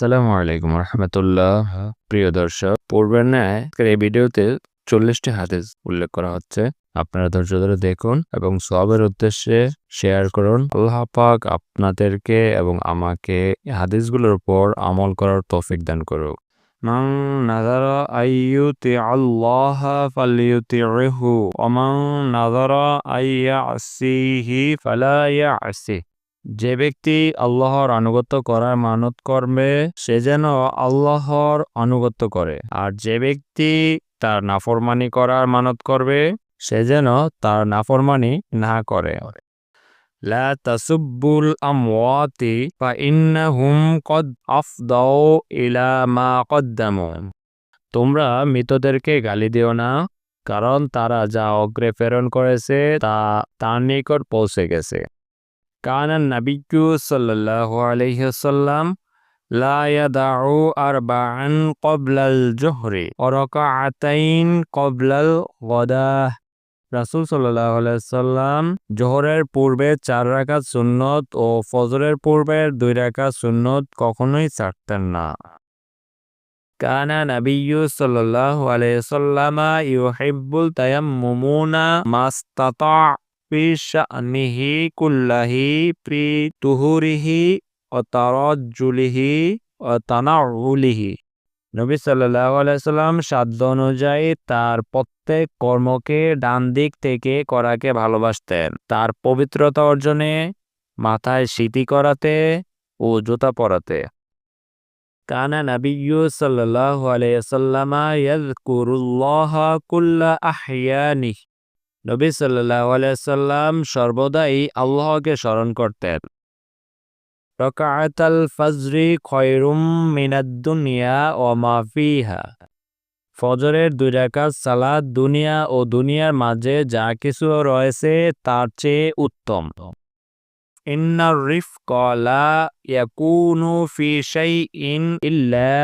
আসসালামু আলাইকুম রহমতুল্লাহ। প্রিয় দর্শক পূর্বের ন্যায় এই ভিডিওতে চল্লিশটি হাদিস উল্লেখ করা হচ্ছে। আপনারা ধৈর্য ধরে দেখুন এবং সবের উদ্দেশ্যে শেয়ার করুন। আল্লাহ পাক আপনাদেরকে এবং আমাকে হাদিসগুলোর উপর আমল করার তৌফিক দান করুক। মান নাজারা আইয়ুতি আল্লাহ ফালিয়ুতিহু ওমান নাজারা আইয়া আসিহি ফালা ইয়াসি যে ব্যক্তি আল্লাহর আনুগত্য করার মানত করবে, সে যেন আল্লাহর আনুগত্য করে। আর যে ব্যক্তি তার নাফরমানি করার মানত করবে, সে যেন তার নাফরমানি না করে। কদ ইলা মা তোমরা মৃতদেরকে গালি দিও না, কারণ তারা যা অগ্রে প্রেরণ করেছে, তা তার নিকট পৌঁছে গেছে। কান নাবিয়্যু সাল্লাল্লাহু আলাইহি ওয়াসাল্লাম লা ইয়াদাউ আরবাআন ক্বাবলাল জোহরি ওয়া রাকাআতাইন ক্বাবলাল গাদাহ রাসূল সাল্লাল্লাহু আলাইহি সাল্লাম জোহরের পূর্বে চার রাকাত সুন্নত ও ফজরের পূর্বে দুই রাকাত সুন্নত কখনোই ছাড়তেন না কানা নাবিয়্যু সাল্লাল্লাহু আলাইহি সাল্লামা ইউহিব্বুল মাস্তাতা ফি কুল্লাহি ফি তুহুরিহি ও তারাজ্জুলিহি ও তানাউলিহি নবী সাল্লাল্লাহু আলাইহি সাল্লাম সাধ্য অনুযায়ী তার প্রত্যেক কর্মকে ডান দিক থেকে করাকে ভালোবাসতেন। তার পবিত্রতা অর্জনে মাথায় স্মৃতি করাতে ও জুতা পরাতে। কানা নাবিয়্যু সাল্লাল্লাহু আলাইহি সাল্লামা ইয়াযকুরুল্লাহা কুল্লা আহইয়ানিহি। নবী সাল্লাম সর্বদাই আল্লাহকে স্মরণ করতেন। রকাআতাল ফজরি খয়রুম মিনাদ দুনিয়া ওয়া মা ফজরের দুই রাকাত সালাত দুনিয়া ও দুনিয়ার মাঝে যা কিছু রয়েছে তার চেয়ে উত্তম। ইন্নার রিফকা লা ইয়াকুনু ফি শাইইন ইল্লা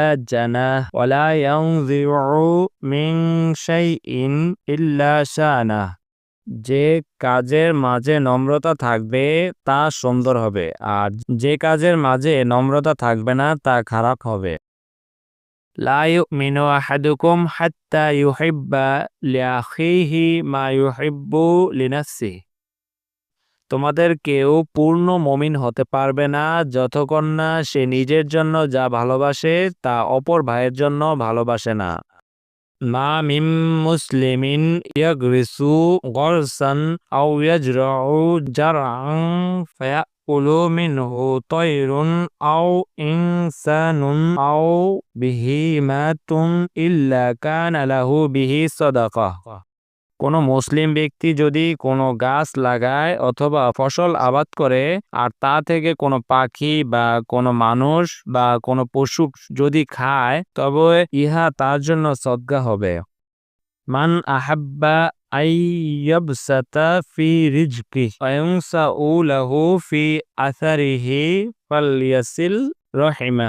ইল্লা শানাহ। যে কাজের মাঝে নম্রতা থাকবে, তা সুন্দর হবে, আর যে কাজের মাঝে নম্রতা থাকবে না, তা খারাপ হবে। মা তোমাদের কেউ পূর্ণ মমিন হতে পারবে না, যতক্ষণ না সে নিজের জন্য যা ভালোবাসে, তা অপর ভাইয়ের জন্য ভালোবাসে না। ما من مسلم يغرس غرسا أو يجرع جرعا فيأكل منه طير أو إنسان أو بهيمة إلا كان له به صدقة. কোনো মুসলিম ব্যক্তি যদি কোনো গাছ লাগায় অথবা ফসল আবাদ করে, আর তা থেকে কোনো পাখি বা কোনো মানুষ বা কোনো পশু যদি খায়, তবে ইহা তার জন্য সদ্গা হবে। মান আহাব্বা ফি রিজকি অয়ংসাউ লাহু ফি রহিমা।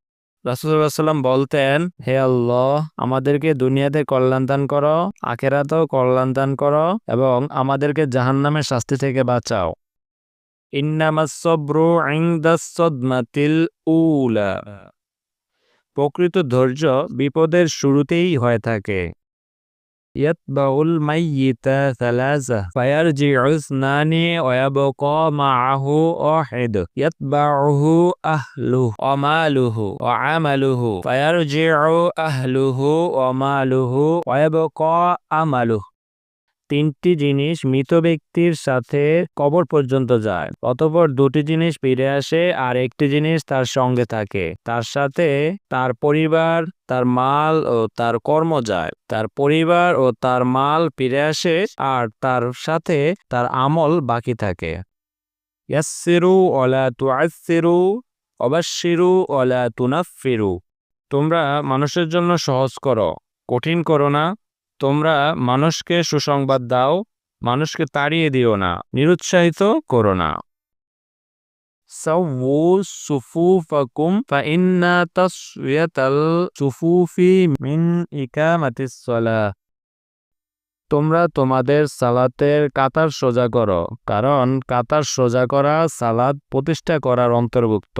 রাসুল্লাহাম বলতেন, হে আল্লাহ, আমাদেরকে দুনিয়াতে কল্যাণ দান করো, আখেরাতেও কল্যাণ দান করো এবং আমাদেরকে জাহান্নামের শাস্তি থেকে বাঁচাও। প্রকৃত ধৈর্য বিপদের শুরুতেই হয়ে থাকে। يتبع الميت ثلاثة فيرجع اثنان ويبقى معه واحد. يتبعه أهله وماله وعمله فيرجع أهله وماله ويبقى عمله তিনটি জিনিস মৃত ব্যক্তির সাথে কবর পর্যন্ত যায়। অতঃপর দুটি জিনিস ফিরে আসে আর একটি জিনিস তার সঙ্গে থাকে। তার সাথে তার পরিবার, তার মাল ও তার কর্ম যায়। তার পরিবার ও তার মাল ফিরে আসে আর তার সাথে তার আমল বাকি থাকে। ওলা তুনাফিরু তোমরা মানুষের জন্য সহজ করো, কঠিন করো না। তোমরা মানুষকে সুসংবাদ দাও, মানুষকে তাড়িয়ে দিও না, নিরুৎসাহিত করো না। তোমরা তোমাদের সালাতের কাতার সোজা করো, কারণ কাতার সোজা করা সালাদ প্রতিষ্ঠা করার অন্তর্ভুক্ত।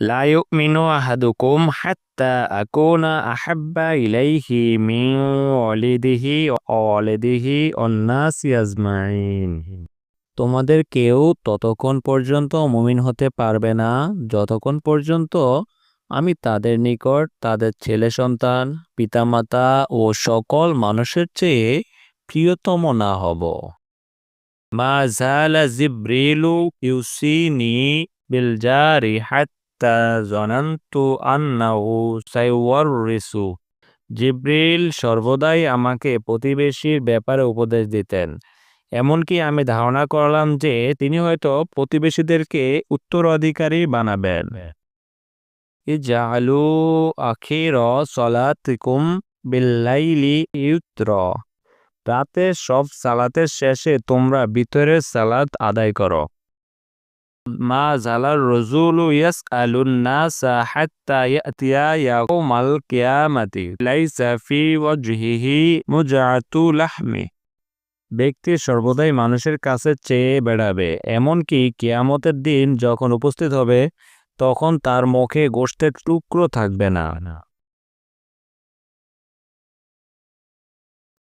লা ইউমিনু আহাদুকুম হাত্তা আকুনা আহাব্বা ইলাইহি ওয়ালিদিহি ওয়া ওয়ালিদিহি ওয়ান্নাসি আজমাইন তোমাদের কেউ ততক্ষণ পর্যন্ত মুমিন হতে পারবে না। যতক্ষণ পর্যন্ত আমি তাদের নিকট তাদের ছেলে সন্তান, পিতামাতা ও সকল মানুষের চেয়ে প্রিয়তম না হব। মা জালা জিব্রিলু ইউসিনি বিল জারি হাত্তা জনান্তু আন্নাহু সাইওয়াররিসু। জিব্রিল সর্বদাই আমাকে প্রতিবেশীর ব্যাপারে উপদেশ দিতেন। এমনকি আমি ধারণা করলাম যে তিনি হয়তো প্রতিবেশীদেরকে উত্তরাধিকারী বানাবেন। ইজালু আখির সলাতিকুম বিল্লাইলি ইউত্র। রাতে সব সালাতের শেষে তোমরা ভিতরের সালাত আদায় করো। মা আলুন নাসা লাইসা ফি ব্যক্তি সর্বদাই মানুষের কাছে চেয়ে বেড়াবে, এমনকি কিয়ামতের দিন যখন উপস্থিত হবে, তখন তার মুখে গোষ্ঠের টুকরো থাকবে না।